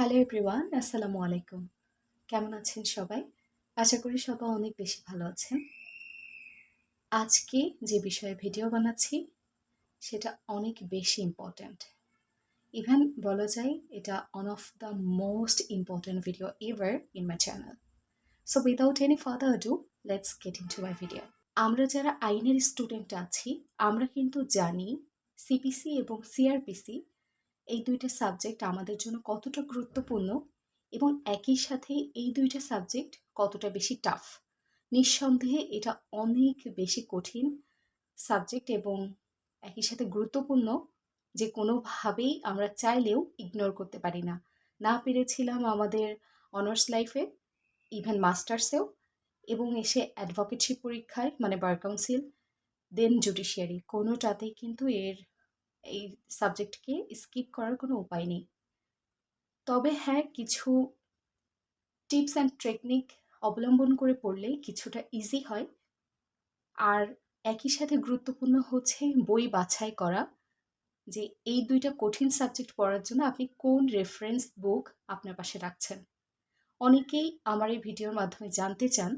Hello everyone আসসালামু আলাইকুম কেমন আছেন সবাই? আশা করি সবাই অনেক বেশি ভালো আছেন। আজকে যে বিষয়ে ভিডিও বানাচ্ছি, সেটা অনেক বেশি ইম্পর্ট্যান্ট ইভেন বলা যায়, এটা one of the most important video ever in my channel so without any further ado let's get into my video আমরা যারা আইনের স্টুডেন্ট আছি, আমরা কিন্তু জানি সিপিসি এবং সিআরপিসি এই দুইটা সাবজেক্ট আমাদের জন্য কতটা গুরুত্বপূর্ণ এবং একই সাথে এই দুইটা সাবজেক্ট কতটা বেশি টাফ নিঃসন্দেহে এটা অনেক বেশি কঠিন সাবজেক্ট এবং একই সাথে গুরুত্বপূর্ণ, যে কোনোভাবেই আমরা চাইলেও ইগনোর করতে পারি না। না পেরেছিলাম আমাদের অনার্স লাইফে ইভেন মাস্টার্সেও এবং এসে অ্যাডভোকেটশিপ পরীক্ষায় মানে বার কাউন্সিল দেন জুডিশিয়ারি কোনোটাতেই কিন্তু এর এই সাবজেক্টকে স্কিপ করার কোনো উপায় নেই। তবে হ্যাঁ কিছু টিপস অ্যান্ড টেকনিক অবলম্বন করে পড়লে কিছুটা ইজি হয়। আর একই সাথে গুরুত্বপূর্ণ হচ্ছে বই বাছাই করা, যে এই দুইটা কঠিন সাবজেক্ট পড়ার জন্য আপনি কোন রেফারেন্স বুক আপনার পাশে রাখছেন। অনেকেই আমার এই ভিডিওর মাধ্যমে জানতে চান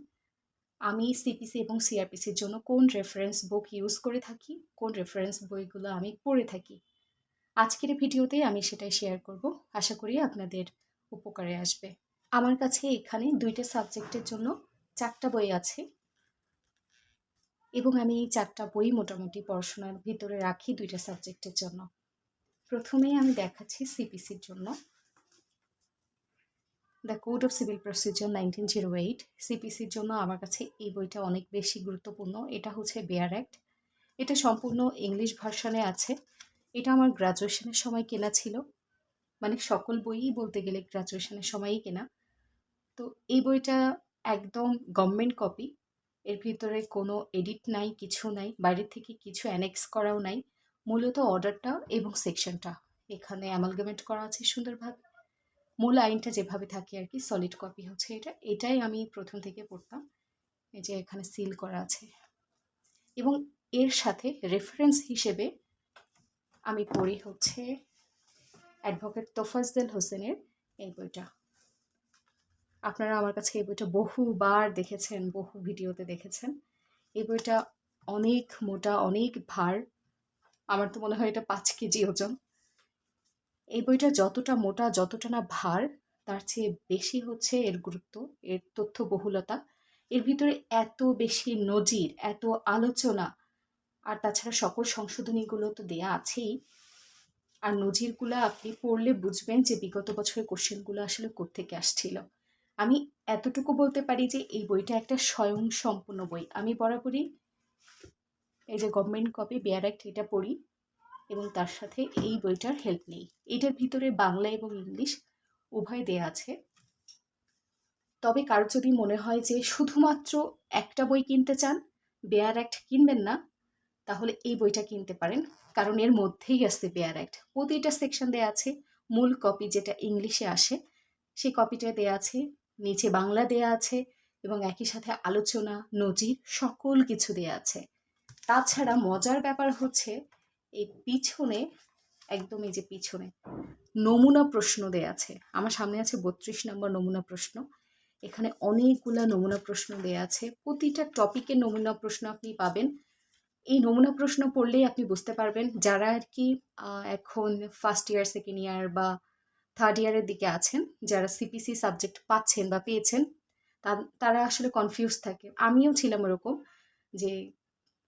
আমি সিপিসি এবং সিআরপিসির জন্য কোন রেফারেন্স বুক ইউজ করে থাকি? কোন রেফারেন্স বইগুলো আমি পড়ে থাকি? আজকের ভিডিওতে আমি সেটাই শেয়ার করব। আশা করি আপনাদের উপকারে আসবে। আমার কাছে এখানে দুইটা সাবজেক্টের জন্য চারটা বই আছে এবং আমি চারটা বই মোটামুটি পড়াশোনার ভিতরে রাখি দুইটা সাবজেক্টের জন্য। প্রথমেই আমি দেখাচ্ছি সিপিসির জন্য। The code of civil procedure nineteen zero eight সিপিসির জন্য আমার কাছে এই বইটা অনেক বেশি গুরুত্বপূর্ণ। এটা হচ্ছে বেয়ার অ্যাক্ট এটা সম্পূর্ণ ইংলিশ ভার্সনে আছে। এটা আমার গ্রাজুয়েশনের সময় কেনা ছিল। মানে সকল বইই বলতে গেলে গ্রাজুয়েশনের সময়ই কেনা। তো এই বইটা একদম গভর্নমেন্ট কপি এর ভিতরে কোনো এডিট নাই, কিছু নাই বাইরের থেকে কিছু অ্যানেক্স করাও নাই। মূলত অর্ডারটা এবং সেকশনটা এখানে অ্যামালগামেন্ট করা আছে সুন্দরভাবে। মূল আইনটা যেভাবে থাকে আর কি সলিড কপি হচ্ছে এটা। এটাই আমি প্রথম থেকে পড়তাম। এই যে এখানে সিল করা আছে। এবং এর সাথে রেফারেন্স হিসেবে আমি পড়ি হচ্ছে অ্যাডভোকেট তোফাজদেল হোসেনের এই বইটা। আপনারা আমার কাছে এই বইটা বহুবার দেখেছেন, বহু ভিডিওতে দেখেছেন। এই বইটা অনেক মোটা, অনেক ভার। আমার তো মনে হয় এটা পাঁচ কেজি ওজন। এই বইটা যতটা মোটা, যতটা না ভার, তার চেয়ে বেশি হচ্ছে এর গুরুত্ব, এর তথ্য বহুলতা এর ভিতরে এত বেশি নজির, এত আলোচনা, আর তাছাড়া সকল সংশোধনীগুলো তো দেয়া আছেই। আর নজিরগুলো আপনি পড়লে বুঝবেন যে বিগত বছরের কোশ্চেনগুলো আসলে কোত্থেকে আসছিল। আমি এতটুকু বলতে পারি যে এই বইটা একটা স্বয়ং সম্পূর্ণ বই। আমি বরাবরই এই যে গভর্নমেন্ট কপি বেয়ার অ্যাক্ট এটা পড়ি। এবং তার সাথে এই বইটার হেল্প নেই। এটার ভিতরে বাংলা এবং ইংলিশ উভয় দেয়া আছে। তবে কারও যদি মনে হয় যে শুধুমাত্র একটা বই কিনতে চান বেয়ার অ্যাক্ট কিনবেন না, তাহলে এই বইটা কিনতে পারেন। কারণ এর মধ্যেই আছে বেয়ার অ্যাক্ট প্রতিটা সেকশন দেয়া আছে। মূল কপি যেটা ইংলিশে আসে, সেই কপিটা দেয়া আছে। নিচে বাংলা দেয়া আছে এবং একই সাথে আলোচনা, নজির সকল কিছু দেয়া আছে। তাছাড়া মজার ব্যাপার হচ্ছে এই পিছনে, একদম এই যে পিছনে, নমুনা প্রশ্ন দেয়া আছে। আমার সামনে আছে বত্রিশ নম্বর নমুনা প্রশ্ন। এখানে অনেকগুলা নমুনা প্রশ্ন দেয়া আছে। প্রতিটা টপিকের নমুনা প্রশ্ন আপনি পাবেন। এই নমুনা প্রশ্ন পড়লেই আপনি বুঝতে পারবেন যারা আর কি এখন ফার্স্ট ইয়ার সেকেন্ড ইয়ার বা থার্ড ইয়ারের দিকে আছেন, যারা সিপিসি সাবজেক্ট পাচ্ছেন বা পেয়েছেন তারা আসলে কনফিউজ থাকে। আমিও ছিলাম ওরকম যে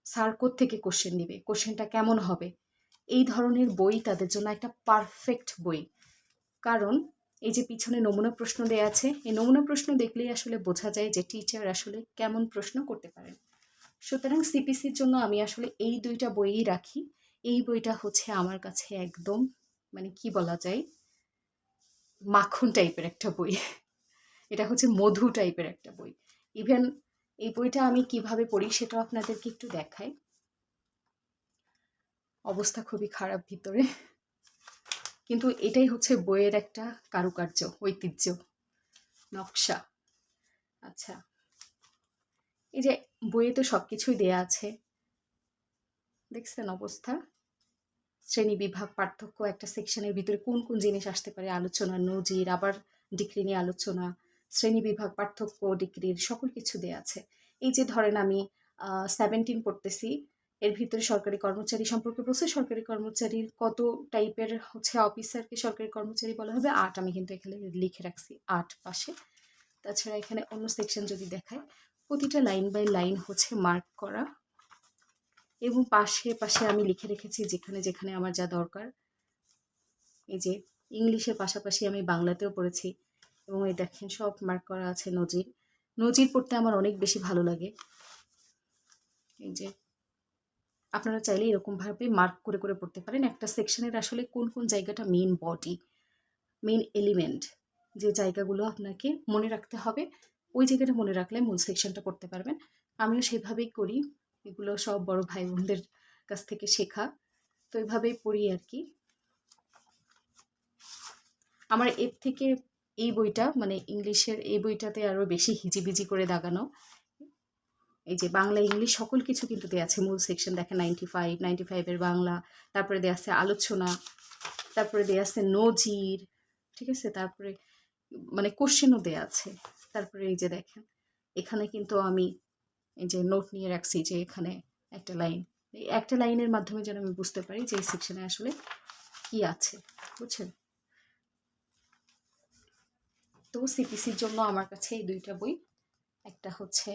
স্যার থেকে কোশ্চেন দিবে কোশ্চেনটা কেমন হবে? এই ধরনের বই তাদের জন্য একটা পারফেক্ট বই। কারণ এই যে পিছনে নমুনা প্রশ্ন দেওয়া আছে, এই নমুনা প্রশ্ন দেখলেই আসলে বোঝা যায় যে টিচার আসলে কেমন প্রশ্ন করতে পারেন। সুতরাং সিপিসির জন্য আমি আসলে এই দুইটা বইই রাখি। এই বইটা হচ্ছে আমার কাছে একদম মানে কি বলা যায়, মাখন টাইপের একটা বই। এটা হচ্ছে মধু টাইপের একটা বই। ইভেন এই বইটা আমি কীভাবে পড়ি সেটাও আপনাদেরকে একটু দেখাই। অবস্থা খুবই খারাপ ভিতরে। কিন্তু এটাই হচ্ছে বইয়ের একটা কারুকার্য, ঐতিহ্য, নকশা। আচ্ছা এই যে বইয়ে তো সব কিছুই দেয়া আছে। দেখছেন অবস্থা? শ্রেণি বিভাগ, পার্থক্য, একটা সেকশনের ভিতরে কোন কোন জিনিস আসতে পারে? আলোচনা, নজির, আবার ডিগ্রি নিয়ে আলোচনা শ্রেণি বিভাগ, পার্থক্য, ডিগ্রির সকল কিছু দেওয়া আছে। এই যে ধরেন আমি সেভেন্টিন পড়তেছি, এর ভিতরে সরকারি কর্মচারী সম্পর্কে বলছে, সরকারি কর্মচারীর কত টাইপের হচ্ছে অফিসারকে সরকারি কর্মচারী বলা হবে? আট আমি কিন্তু এখানে লিখে রাখছি, আট পাশে। তাছাড়া এখানে অন্য সেকশন যদি দেখায় প্রতিটা লাইন বাই লাইন হচ্ছে মার্ক করা। এবং পাশে পাশে আমি লিখে রেখেছি যেখানে যেখানে আমার যা দরকার। এই যে, ইংলিশের পাশাপাশি আমি বাংলাতেও পড়েছি এবং এই দেখেন সব মার্ক করা আছে নজির। নজির পড়তে আমার অনেক বেশি ভালো লাগে। এই যে, আপনারা চাইলে এরকমভাবে মার্ক করে করে পড়তে পারেন। একটা সেকশনের আসলে কোন কোন জায়গাটা মেন বডি মেন এলিমেন্ট যে জায়গাগুলো আপনাকে মনে রাখতে হবে, ওই জায়গাটা মনে রাখলে মূল সেকশনটা পড়তে পারবেন। আমিও সেভাবেই করি। এগুলো সব বড় ভাই বোনদের কাছ থেকে শেখা। তো এইভাবেই পড়ি আর কি। আমার এর থেকে এই বইটা মানে ইংলিশের এই বইটাতে আরও বেশি হিজিবিজি করে দাগানো। এই যে বাংলা, ইংলিশ সকল কিছু কিন্তু দেওয়া আছে। মূল সেকশন দেখেন নাইনটি ফাইভ নাইনটি ফাইভের বাংলা, তারপরে দেওয়া আছে আলোচনা, তারপরে দেওয়া আছে নজির, ঠিক আছে? তারপরে মানে কোশ্চেনও দেওয়া আছে। তারপরে এই যে দেখেন, এখানে কিন্তু আমি এই যে নোট নিয়ে রাখছি যে এখানে একটা লাইন একটা লাইনের মাধ্যমে যেন আমি বুঝতে পারি যে এই সেকশনে আসলে কি আছে, বুঝছেন? তো সিপিসির জন্য আমার কাছে এই দুইটা বই। একটা হচ্ছে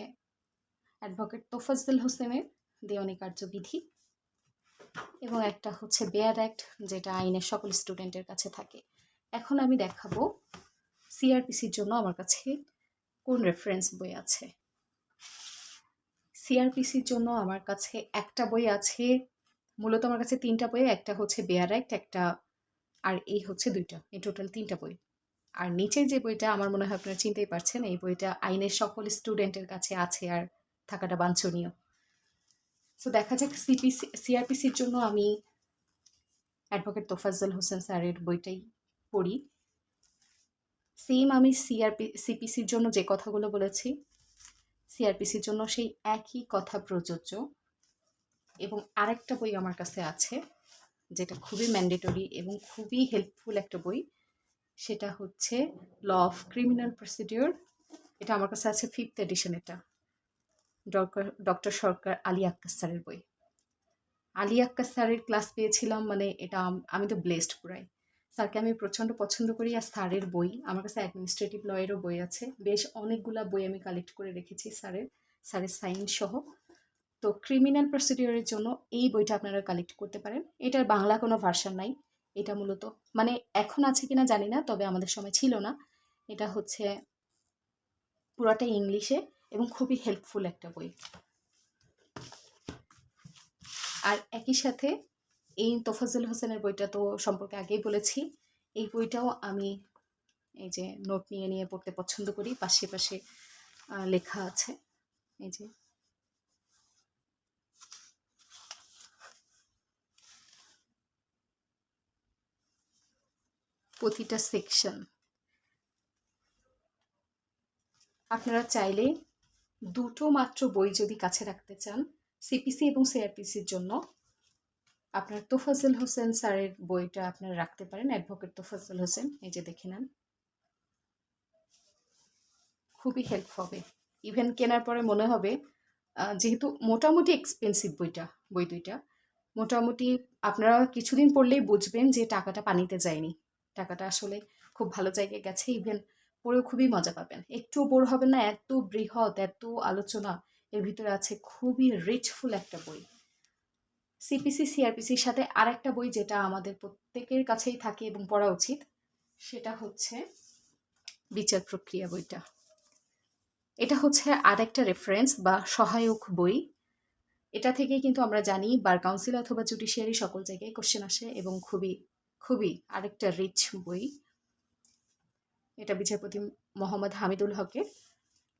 অ্যাডভোকেট তোফাজ্জল হোসেনের দেওয়ানি কার্যবিধি এবং একটা হচ্ছে বেয়ার অ্যাক্ট, যেটা আইনের সকল স্টুডেন্টের কাছে থাকে। এখন আমি দেখাবো সিআরপিসির জন্য আমার কাছে কোন রেফারেন্স বই আছে। সিআরপিসির জন্য আমার কাছে একটা বই আছে, মূলত আমার কাছে তিনটা বই, একটা হচ্ছে বেয়ার অ্যাক্ট, একটা আর এই হচ্ছে দুইটা। এই টোটাল তিনটা বই। আর নিচের যে বইটা আমার মনে হয় আপনারা চিনতেই পারছেন, এই বইটা আইনের সকল স্টুডেন্টের কাছে আছে আর থাকাটা বাঞ্ছনীয়। সো দেখা যাক সিপিসি সিআরপিসির জন্য আমি অ্যাডভোকেট তোফাজ্জল হোসেন স্যারের বইটাই পড়ি। সেম আমি সিআরপি সিপিসির জন্য যে কথাগুলো বলেছি সিআরপিসির জন্য সেই একই কথা প্রযোজ্য। এবং আরেকটা বই আমার কাছে আছে, যেটা খুবই ম্যান্ডেটরি এবং খুবই হেল্পফুল একটা বই। সেটা হচ্ছে ল অফ ক্রিমিনাল প্রসিডিওর। এটা আমার কাছে আছে ফিফথ এডিশন এটা। ডক্টর ডক্টর সরকার আলী আক্কাস স্যারের বই। আলী আক্কাস স্যারের ক্লাস পেয়েছিলাম মানে এটা আমি তো ব্লেসড পুরাই। স্যারকে আমি প্রচণ্ড পছন্দ করি আর স্যারের বই। আমার কাছে অ্যাডমিনিস্ট্রেটিভ লয়েরও বই আছে। বেশ অনেকগুলা বই আমি কালেক্ট করে রেখেছি স্যারের স্যারের সাইন সহ। তো ক্রিমিনাল প্রসিডিওরের জন্য এই বইটা আপনারা কালেক্ট করতে পারেন। এটার বাংলা কোনো ভার্সন নাই। এটা মূলত। মানে এখন আছে কিনা জানি না, তবে আমাদের সময় ছিল না। এটা হচ্ছে পুরাটাই ইংলিশে এবং খুবই হেল্পফুল একটা বই। আর একই সাথে এই তোফাজুল হোসেনের বইটা তো সম্পর্কে আগেই বলেছি। এই বইটাও আমি এই যে নোট নিয়ে নিয়ে পড়তে পছন্দ করি। পাশে পাশে লেখা আছে। এই যে প্রতিটা সেকশন আপনারা চাইলে দুটো মাত্র বই যদি কাছে রাখতে চান সিপিসি এবং সিআরপিসির জন্য, আপনার তোফাজুল হোসেন স্যারের বইটা আপনারা রাখতে পারেন, অ্যাডভোকেট তোফাজুল হোসেন, এই যে দেখে নেন। খুবই হেল্প হবে। ইভেন কেনার পরে মনে হবে যেহেতু মোটামুটি এক্সপেন্সিভ বইটা, বই দুইটা, মোটামুটি আপনারা কিছুদিন পড়লেই বুঝবেন যে টাকাটা পানিতে যায়নি। টাকাটা আসলে খুব ভালো জায়গায় গেছে। ইভেন পড়েও খুবই মজা পাবেন। একটু বোর হবে না, এত বৃহৎ, এত আলোচনা। এর ভিতরে আছে খুবই রিচফুল একটা বই। সিপিসি সিআরপিসির সাথে আর একটা বই যেটা আমাদের প্রত্যেকের কাছেই থাকে এবং পড়া উচিত, সেটা হচ্ছে বিচার প্রক্রিয়া বইটা। এটা হচ্ছে আর একটা রেফারেন্স বা সহায়ক বই। এটা থেকে কিন্তু আমরা জানি বার কাউন্সিল অথবা জুডিশিয়ারি সকল জায়গায় কোশ্চেন আসে এবং খুবই খুবই আরেকটা রিচ বই। এটা বিচারপতি মোহাম্মদ হামিদুল হকের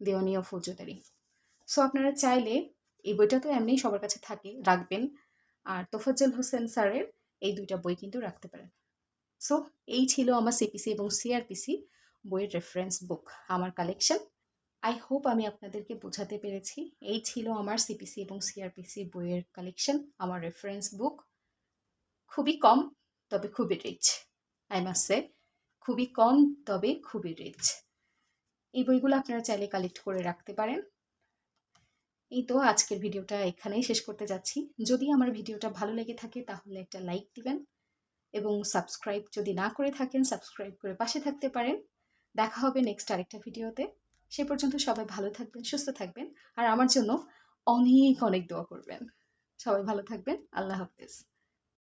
দেওয়ানীয় ফৌজদারি। সো আপনারা চাইলে এই বইটা তো এমনি সবার কাছে থাকে, রাখবেন। আর তোফাজ্জল হোসেন স্যারের এই দুইটা বই কিন্তু রাখতে পারেন। সো এই ছিল আমার সিপিসি এবং সিআরপিসি বইয়ের রেফারেন্স বুক আমার কালেকশন আই হোপ আমি আপনাদেরকে বোঝাতে পেরেছি। এই ছিল আমার সিপিসি এবং সিআরপিসি বইয়ের কালেকশন আমার রেফারেন্স বুক খুবই কম তবে খুবই রিচ আই মাস সে খুবই কম, তবে খুবই রিচ এই বইগুলো আপনারা চাইলে কালেক্ট করে রাখতে পারেন। এই তো আজকের ভিডিওটা এখানেই শেষ করতে যাচ্ছি। যদি আমার ভিডিওটা ভালো লেগে থাকে তাহলে একটা লাইক দিবেন এবং সাবস্ক্রাইব যদি না করে থাকেন সাবস্ক্রাইব করে পাশে থাকতে পারেন। দেখা হবে নেক্সট আরেকটা ভিডিওতে। সে পর্যন্ত সবাই ভালো থাকবেন, সুস্থ থাকবেন আর আমার জন্য অনেক অনেক দোয়া করবেন। সবাই ভালো থাকবেন। আল্লাহ হাফেজ।